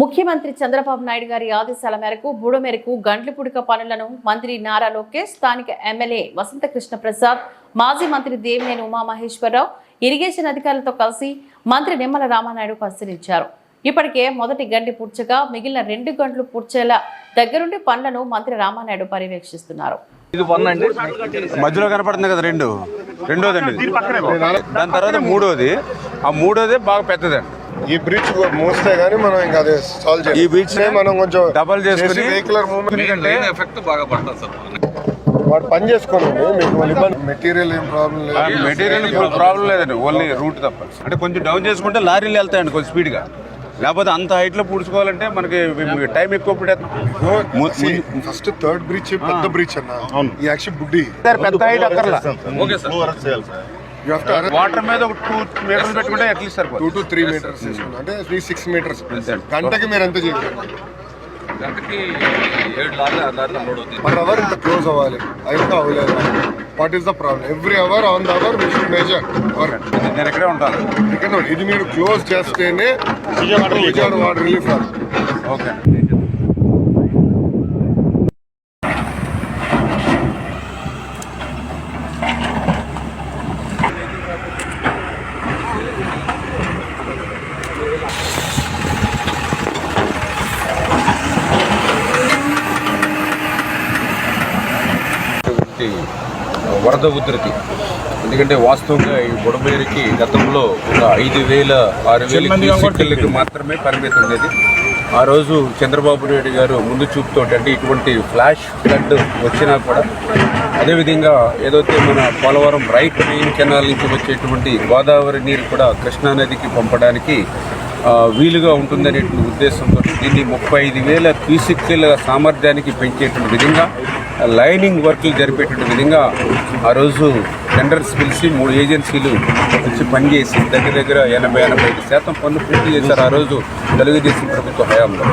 ముఖ్యమంత్రి చంద్రబాబు నాయుడు గారి ఆదేశాల మేరకు బుడమేరకు గండ్లపుడిక పనులను మంత్రి నారా లోకేష్ స్థానిక ఎమ్మెల్యే వసంతకృష్ణ ప్రసాద్ మాజీ మంత్రి దేవినేని ఉమామహేశ్వరరావు ఇరిగేషన్ అధికారులతో కలిసి మంత్రి నిమ్మల రామానాయుడు పరిశీలించారు. ఇప్పటికే మొదటి గండి పూడ్చగా మిగిలిన రెండు గంటలు పూడ్చేలా దగ్గరుండి పనులను మంత్రి రామానాయుడు పర్యవేక్షిస్తున్నారు. ఇది వన్ అండి. మధ్యలో కనపడుతుంది కదా రెండు. రెండోదండి. దాని తర్వాత మూడోది. ఆ మూడోది బాగా పెద్దదండి. ఈ బ్రిడ్జ్ మోస్తే గానీ మనం ఇంకా అదే సాల్వ్ చేయాలి ఈ ని మనం కొంచెం డబల్ చేసుకుని వెహికులర్ మూవ్మెంట్ ఎఫెక్ట్ బాగా పడుతుంది సార్ వాడు పని చేసుకోనండి మీకు ఇబ్బంది మెటీరియల్ ఏం ప్రాబ్లం లేదు మెటీరియల్ ప్రాబ్లం లేదండి ఓన్లీ రూట్ తప్ప అంటే కొంచెం డౌన్ చేసుకుంటే లారీలు వెళ్తాయండి కొంచెం స్పీడ్గా లేకపోతే అంత హైట్లో పూడ్చుకోవాలంటే మనకి టైం ఎక్కువ పడేస్తుంది ఫస్ట్ థర్డ్ బ్రిడ్జ్ పెద్ద బ్రిడ్జ్ అన్న ఈ యాక్చువల్ బుడ్డి పెద్ద హైట్ అక్కర్లా ఓకే సార్ వాటర్ మీద ఒక టూ మీటర్స్ పెట్టుకుంటే అట్లీస్ట్ టూ సరిపోతుంది. టు త్రీ మీటర్స్ అంటే త్రీ సిక్స్ మీటర్స్. గంటకి మీరు ఎంత చేయాలి? గంటకి ఏడు లారీలు పర్ అవర్ ఇంత క్లోజ్ అవ్వాలి. అయితే అవ్వలేదు. What is the problem every hour on the hour we should major work నేను ఇక్కడే ఉంటాను. ఇక్కడ ఇది మీరు క్లోజ్ చేస్తేనే విజయవాడ వాటర్ రిలీఫ్ ఓకే ఇటువంటి వరద ఉధృతి. ఎందుకంటే వాస్తవంగా ఈ బుడమేరికి గతంలో ఒక ఐదు వేల ఆరు వేల క్యూసెక్కులకి మాత్రమే పరిమితి ఉండేది. ఆ రోజు చంద్రబాబు నాయుడు గారు ముందు చూపుతో అంటే ఇటువంటి ఫ్లాష్ ఫ్లడ్ వచ్చినా కూడా అదేవిధంగా ఏదైతే మన పోలవరం రైట్ మెయిన్ కెనాల్ నుంచి వచ్చేటువంటి గోదావరి నీరు కూడా కృష్ణా నదికి పంపడానికి వీలుగా ఉంటుందనేటువంటి ఉద్దేశంతో దీన్ని ముప్పై ఐదు వేల క్యూసిక్ల సామర్థ్యానికి పెంచేటువంటి విధంగా లైనింగ్ వర్క్లు జరిపేటువంటి విధంగా ఆ రోజు టెండర్స్ పిలిచి మూడు ఏజెన్సీలు వచ్చి పనిచేసి దగ్గర దగ్గర ఎనభై ఎనభై ఐదు శాతం పనులు పూర్తి చేశారు ఆ రోజు తెలుగుదేశం ప్రభుత్వ హయాంలో.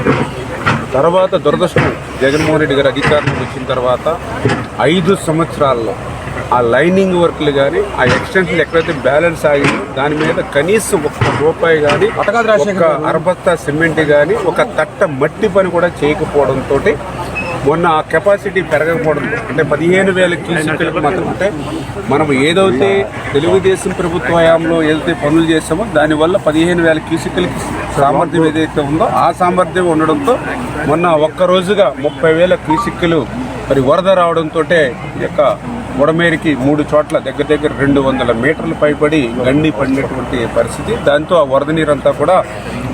తర్వాత దురదృష్టం జగన్మోహన్ రెడ్డి గారు అధికారంలోకి వచ్చిన తర్వాత ఐదు సంవత్సరాల్లో ఆ లైనింగ్ వర్క్లు కానీ ఆ ఎక్స్టెన్షన్ ఎక్కడైతే బ్యాలెన్స్ ఆగిందో దాని మీద కనీసం ఒక్క రూపాయి కానీ ఒక అరబత్తా సిమెంట్ కానీ ఒక తట్ట మట్టి పని కూడా చేయకపోవడంతో మొన్న ఆ కెపాసిటీ పెరగకపోవడంతో అంటే పదిహేను వేల క్యూసిక్లకు మాత్రం అంటే మనం ఏదైతే తెలుగుదేశం ప్రభుత్వ హయాంలో ఏదైతే పనులు చేస్తామో దానివల్ల పదిహేను వేల క్యూసిక్లకి సామర్థ్యం ఏదైతే ఉందో ఆ సామర్థ్యం ఉండడంతో మొన్న ఒక్క రోజుగా ముప్పై వేల క్యూసిక్లు మరి వరద రావడంతో ఈ యొక్క బుడమేరికి మూడు చోట్ల దగ్గర దగ్గర రెండు వందల మీటర్లు పైబడి గండి పడినటువంటి పరిస్థితి. దాంతో ఆ వరద నీరంతా కూడా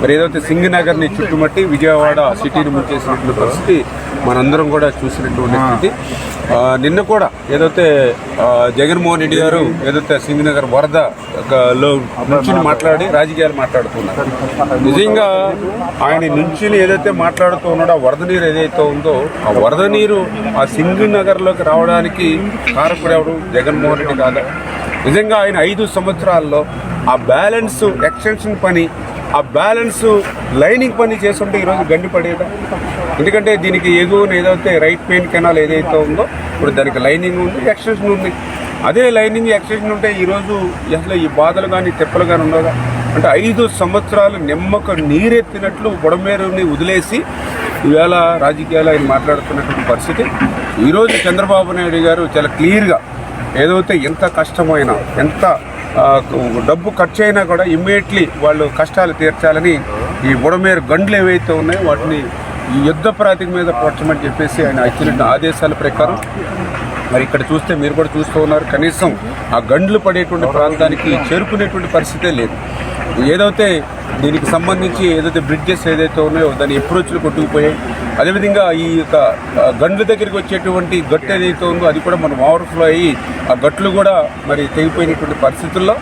మరి ఏదైతే సింగనగర్ని చుట్టుమట్టి విజయవాడ సిటీని ముంచేసినటువంటి పరిస్థితి మనందరం కూడా చూసినటువంటి స్థితి. నిన్న కూడా ఏదైతే జగన్మోహన్ రెడ్డి గారు ఏదైతే సింగనగర్ వరద లో నుంచి మాట్లాడి రాజకీయాలు మాట్లాడుతున్నారు. నిజంగా ఆయన నుంచి ఏదైతే మాట్లాడుతూ ఉన్నాడో ఆ వరద నీరు ఏదైతే ఉందో ఆ వరద నీరు ఆ సింగ్ నగర్లోకి రావడానికి కారకుడు ఎవడు? జగన్మోహన్ రెడ్డి కాదా. నిజంగా ఆయన ఐదు సంవత్సరాల్లో ఆ బ్యాలెన్స్ ఎక్స్టెన్షన్ పని ఆ బ్యాలెన్స్ లైనింగ్ పని చేస్తుంటే ఈరోజు గండి పడేదా? ఎందుకంటే దీనికి ఎగువన ఏదైతే రైట్ పెయిన్ కెనాల్ ఏదైతే ఉందో ఇప్పుడు దానికి లైనింగ్ ఉంది ఎక్స్టెన్షన్ ఉంది. అదే లైనింగ్ ఎక్స్టెన్షన్ ఉంటే ఈరోజు అసలు ఈ బాధలు కానీ తెప్పలు కానీ ఉండగా అంటే ఐదు సంవత్సరాలు నిమ్మక నీరెత్తినట్లు బుడమేరుని వదిలేసి ఇవాళ రాజకీయాలు ఆయన మాట్లాడుతున్నటువంటి పరిస్థితి. ఈరోజు చంద్రబాబు నాయుడు గారు చాలా క్లియర్గా ఏదైతే ఎంత కష్టమైనా ఎంత డబ్బు ఖర్చు అయినా కూడా ఇమ్మీడియట్లీ వాళ్ళు కష్టాలు తీర్చాలని ఈ బుడమేరు గండ్లు ఏవైతే ఉన్నాయో వాటిని ఈ యుద్ధ ప్రాతిక మీద పోర్చమని చెప్పేసి ఆయన ఇచ్చినటువంటి ఆదేశాల ప్రకారం మరి ఇక్కడ చూస్తే మీరు కూడా చూస్తూ ఉన్నారు కనీసం ఆ గండ్లు పడేటువంటి ప్రాంతానికి చేరుకునేటువంటి పరిస్థితే లేదు. ఏదైతే దీనికి సంబంధించి ఏదైతే బ్రిడ్జెస్ ఏదైతే ఉన్నాయో దాని అప్రోచ్లు కొట్టుకుపోయాయి. అదేవిధంగా ఈ యొక్క గండ్ల దగ్గరికి వచ్చేటువంటి గట్టు ఏదైతే ఉందో అది కూడా మనం ఓవర్ఫ్లో అయ్యి ఆ గట్లు కూడా మరి తెగిపోయినటువంటి పరిస్థితుల్లో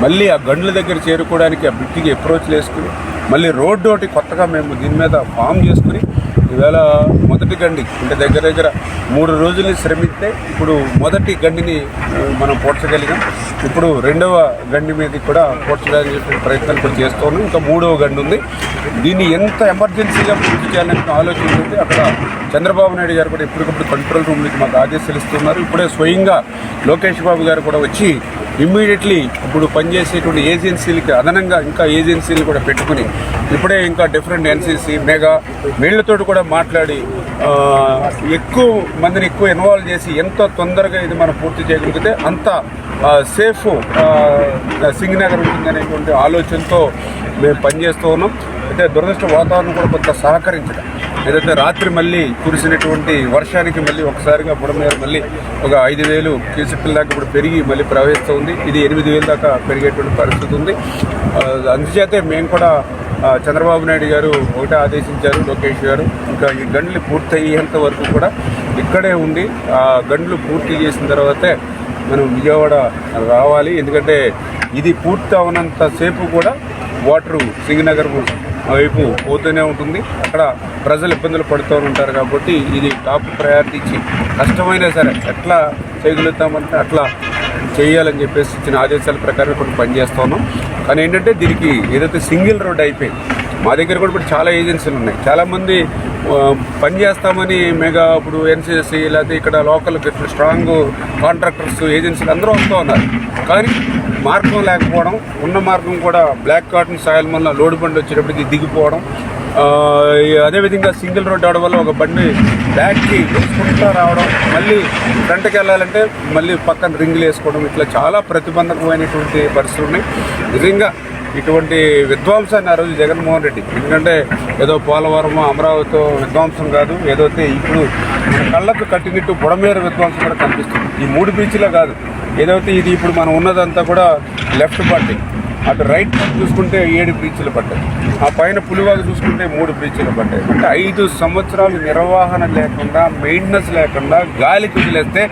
మళ్ళీ ఆ గండ్ల దగ్గర చేరుకోవడానికి ఆ బ్రిడ్జికి అప్రోచ్లు వేసుకుని మళ్ళీ రోడ్డు ఒకటి కొత్తగా మేము దీని మీద ఫామ్ చేసుకుని ఈవేళ మొదటి గండి అంటే దగ్గర దగ్గర మూడు రోజులు శ్రమిస్తే ఇప్పుడు మొదటి గండిని మనం పోడ్చగలిగాం. ఇప్పుడు రెండవ గండి మీద కూడా పోడ్చడానికి ప్రయత్నాలు కూడా చేస్తున్నాం ఇంకా మూడవ గండి ఉంది. దీన్ని ఎంత ఎమర్జెన్సీగా పూర్తి చేయాలని ఆలోచన ఉంది. అక్కడ చంద్రబాబు నాయుడు గారు కూడా ఎప్పటికప్పుడు కంట్రోల్ రూమ్ నుంచి మాకు ఆదేశాలు ఇస్తున్నారు. ఇప్పుడే స్వయంగా లోకేష్ బాబు గారు కూడా వచ్చి ఇమ్మీడియట్లీ ఇప్పుడు పనిచేసేటువంటి ఏజెన్సీలకి అదనంగా ఇంకా ఏజెన్సీలు కూడా పెట్టుకుని ఇప్పుడే ఇంకా డిఫరెంట్ ఎన్సీసీ మెగా వీళ్ళతో కూడా మాట్లాడి ఎక్కువ మందిని ఎక్కువ ఇన్వాల్వ్ చేసి ఎంత తొందరగా ఇది మనం పూర్తి చేయగలిగితే అంత సేఫ్ సింగనగర్ ఉంటుందనేటువంటి ఆలోచనతో మేము పనిచేస్తూ ఉన్నాం. అయితే దురదృష్ట వాతావరణం కూడా కొంత సహకరించడం. ఏదైతే రాత్రి మళ్ళీ కురిసినటువంటి వర్షానికి మళ్ళీ ఒకసారిగా బుడమేర మళ్ళీ ఒక ఐదు వేలు క్యూసెక్కుల దాకా ఇప్పుడు పెరిగి మళ్ళీ ప్రవహిస్తుంది. ఇది ఎనిమిది వేల దాకా పెరిగేటువంటి పరిస్థితి ఉంది. అందుచేతే మేము కూడా చంద్రబాబు నాయుడు గారు ఒకటే ఆదేశించారు లోకేష్ గారు. ఇంకా ఈ గండ్లు పూర్తయ్యేంత వరకు కూడా ఇక్కడే ఉండి ఆ గండ్లు పూర్తి చేసిన తర్వాతే మనం విజయవాడ రావాలి. ఎందుకంటే ఇది పూర్తి అవనంతసేపు కూడా వాటరు సింగనగర్ వైపు పోతూనే ఉంటుంది. అక్కడ ప్రజలు ఇబ్బందులు పడుతూ ఉంటారు కాబట్టి ఇది టాప్ ప్రయారిటీ ఇచ్చి కష్టమైనా సరే ఎట్లా చేయగలుగుతామంటే అట్లా చేయాలని చెప్పేసి ఇచ్చిన ఆదేశాల ప్రకారం కొన్ని పనిచేస్తూ ఉన్నాం. కానీ ఏంటంటే దీనికి ఏదైతే సింగిల్ రోడ్ అయిపోయింది మా దగ్గర కూడా ఇప్పుడు చాలా ఏజెన్సీలు ఉన్నాయి. చాలామంది పని చేస్తామని మెగా ఇప్పుడు ఎన్సీఎస్సీ లేకపోతే ఇక్కడ లోకల్ స్ట్రాంగ్ కాంట్రాక్టర్స్ ఏజెన్సీలు అందరూ వస్తూ ఉన్నారు. కానీ మార్గం లేకపోవడం ఉన్న మార్గం కూడా బ్లాక్ కాటన్ సాయిల్ వల్ల లోడ్ బండి వచ్చేటప్పటికి దిగిపోవడం అదేవిధంగా సింగిల్ రోడ్ అవడం వల్ల ఒక బండి బ్యాక్కి వేసుకుంటూ రావడం మళ్ళీ ఫ్రంట్కి వెళ్ళాలంటే మళ్ళీ పక్కన రింగులు వేసుకోవడం ఇట్లా చాలా ప్రతిబంధకమైనటువంటి పరిస్థితులు ఉన్నాయి. నిజంగా ఇటువంటి విధ్వంసాన్ని ఆ రోజు జగన్మోహన్ రెడ్డి. ఎందుకంటే ఏదో పోలవరం అమరావతితో విధ్వంసం కాదు ఏదైతే ఇప్పుడు కళ్ళకు కట్టినట్టు బుడమేర విధ్వంసం కూడా కనిపిస్తుంది. ఈ మూడు బీచ్లో కాదు. ఏదైతే ఇది ఇప్పుడు మనం ఉన్నదంతా కూడా లెఫ్ట్ పార్టీ అటు రైట్ చూసుకుంటే ఏడు బ్రీచ్లు పడ్డాయి ఆ పైన పులివాగు చూసుకుంటే మూడు బ్రీచ్లు పడ్డాయి అంటే ఐదు సంవత్సరాలు నిర్వహణ లేకుండా మెయింటెనెన్స్ లేకుండా గాలికి వదిలేస్తే